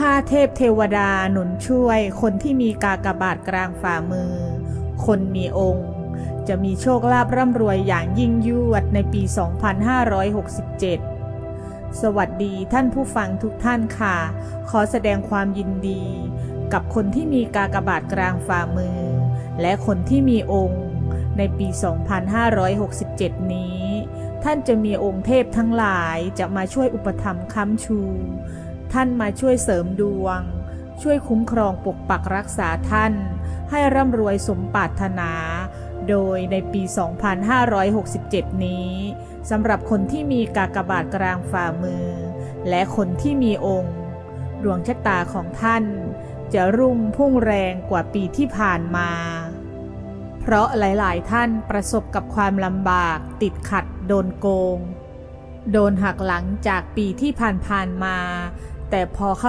ห้าเทพเทวดาหนุนช่วย คนที่มีกากบาทกลางฝ่ามือ คนมีองค์ จะมีโชคลาภร่ำรวยอย่างยิ่งยวดในปี 2567 สวัสดีท่านผู้ฟังทุกท่านค่ะ ขอแสดงความยินดี กับคนที่มีกากบาทกลางฝ่ามือ และคนที่มีองค์ในปี 2567 นี้ ท่านจะมีองค์เทพทั้งหลายจะมาช่วยอุปถัมภ์ค้ำชู ท่านมาช่วยเสริมดวง ช่วยคุ้มครองปกปักรักษาท่าน ให้ร่ำรวยสมปรารถนา โดยในปี 2567 นี้สำหรับคนที่มีกากบาทกลางฝ่ามือ และคนที่มีองค์ ดวงชะตาของท่าน จะรุ่งพุ่งแรงกว่าปีที่ผ่านมา เพราะหลาย ๆ ท่านประสบกับความลำบาก ติดขัด โดนโกงโดนหักหลังจากปีที่ผ่านๆมา แต่พอเข้า